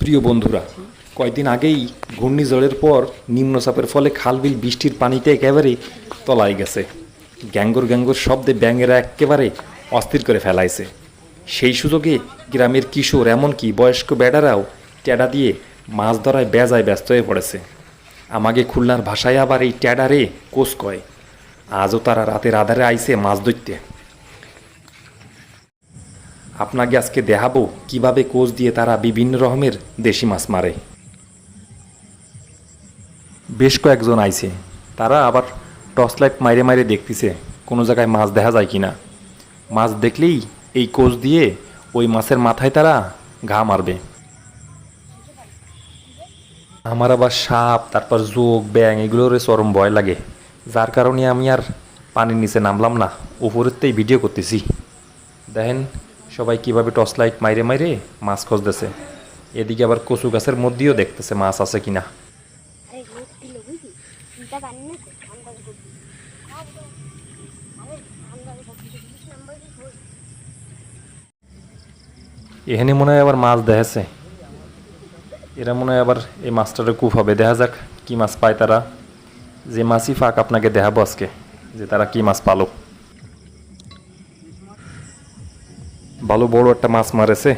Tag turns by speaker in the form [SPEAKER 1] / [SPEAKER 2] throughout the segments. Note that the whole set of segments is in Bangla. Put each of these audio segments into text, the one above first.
[SPEAKER 1] প্রিয় বন্ধুরা, কয়েকদিন আগেই ঘূর্ণিঝড়ের পর নিম্নচাপের ফলে খালবিল বৃষ্টির পানিতে একেবারে তলায় গেছে। গ্যাঙ্গর গ্যাঙ্গর শব্দে ব্যাঙেরা একেবারে অস্থির করে ফেলাইছে। সেই সুযোগে গ্রামের কিশোর এমনকি বয়স্ক বেডারাও ট্যাডা দিয়ে মাছ ধরায় বেজায় ব্যস্ত হয়ে পড়েছে। আমাকে খুলনার ভাষায় আবার এই ট্যাডারে কোষ কয়। আজও তারা রাতের আধারে আইছে মাছ ধরতে। আপনাকে আজকে দেখাবো কীভাবে কোচ দিয়ে তারা বিভিন্ন রকমের দেশি মাছ মারে। বেশ কয়েকজন আইছে। তারা আবার টর্চ লাইট মাইরে মাইরে দেখতেছে কোনো জায়গায় মাছ দেখা যায় কিনা। মাছ দেখলেই এই কোচ দিয়ে ওই মাছের মাথায় তারা ঘা মারবে। আমার আবার সাপ, তারপর যোগ ব্যাং এগুলোর চরম ভয় লাগে। যার কারণে আমি আর পানির নিচে নামলাম না, উপরেরতেই ভিডিও করতেছি। দেখেন সবাই কীভাবে টর্চ লাইট মাইরে মাইরে মাছ খুঁজতেছে। এদিকে আবার কচু গাছের মধ্যেও দেখতেছে মাছ আছে কিনা। এখানে মনে হয় আবার মাছ দেখেছে এরা মনে হয় আবার এই মাছটারে খুব হবে। দেখা যাক কি মাছ পায় তারা। যে মাছই ফাঁক আপনাকে দেখাবো আজকে যে তারা কি মাছ পালো ভালো বড় একটা মাছ মারেছে।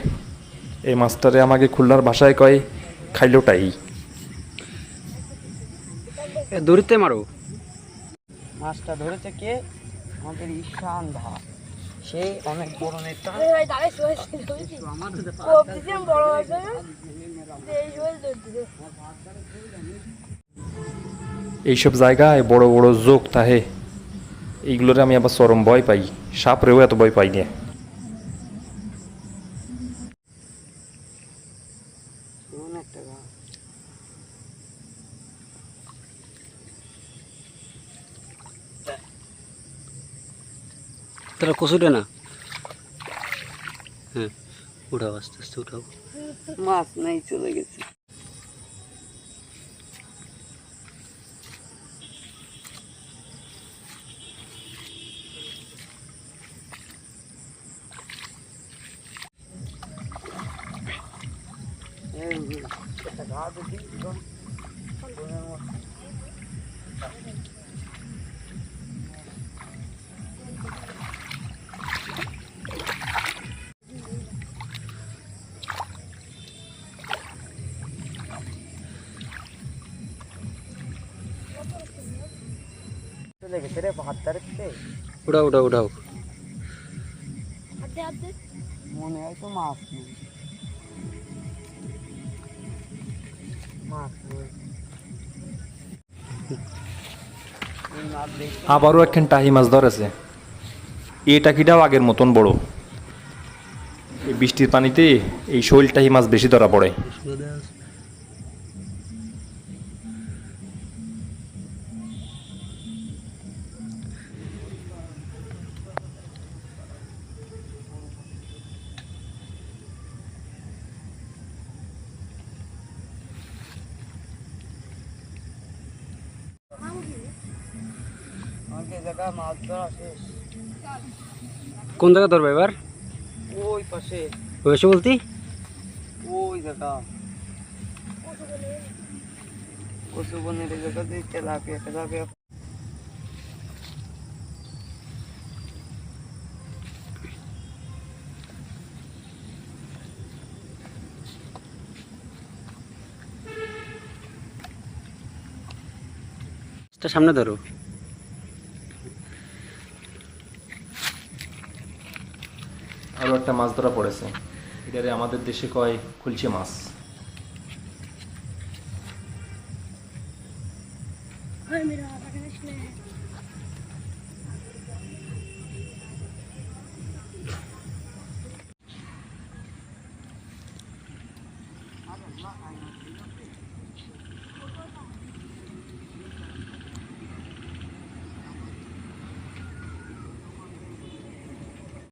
[SPEAKER 1] এই মাছটারে আমাকে খুলনার ভাষায় কয় খাইলোটাই।
[SPEAKER 2] এ দূরতে মারো। মাছটা ধরেছে কে? আমাদের ঈশান ভা সে অনেক বড় নেতা।
[SPEAKER 1] এইসব জায়গায় বড় বড় যোগ তাহে। এইগুলোরে আমি আবার চরম ভয় পাই। সাপরেও এত ভয় পাই না।
[SPEAKER 2] তাহলে কচুটা না? হ্যাঁ উঠাও আস্তে আস্তে উঠাও। মাছ নাই চলে গেছে। চলে গেছে রে ভাত তারিখতে উঠাও উঠাও উঠাও।
[SPEAKER 3] হাতে হাতে
[SPEAKER 2] মনে হয় তো মাছ নেই। মাছ নেই। এই মাছ দেখতে
[SPEAKER 1] আবারও একখান টাহি মাছ ধরেছে। এই টাকিটাও আগের মতন বড়। এই বৃষ্টির পানিতে এই শৈল টাহি মাছ বেশি ধরা পড়ে।
[SPEAKER 2] আমাদের জায়গায় মাছ ধরা শেষ
[SPEAKER 4] কোন জায়গা ধরবে এবার
[SPEAKER 2] ওই পাশে
[SPEAKER 4] বয়সে বলতি
[SPEAKER 2] ওই জায়গা কচু বনের এই জায়গা দিয়ে তেলাপিয়া তেলাপিয়া
[SPEAKER 4] এটা সামনে ধরো
[SPEAKER 1] আরও একটা মাছ ধরা পড়েছে। এটারে আমাদের দেশে কয় খুলছে মাছ।
[SPEAKER 3] হয় মেরা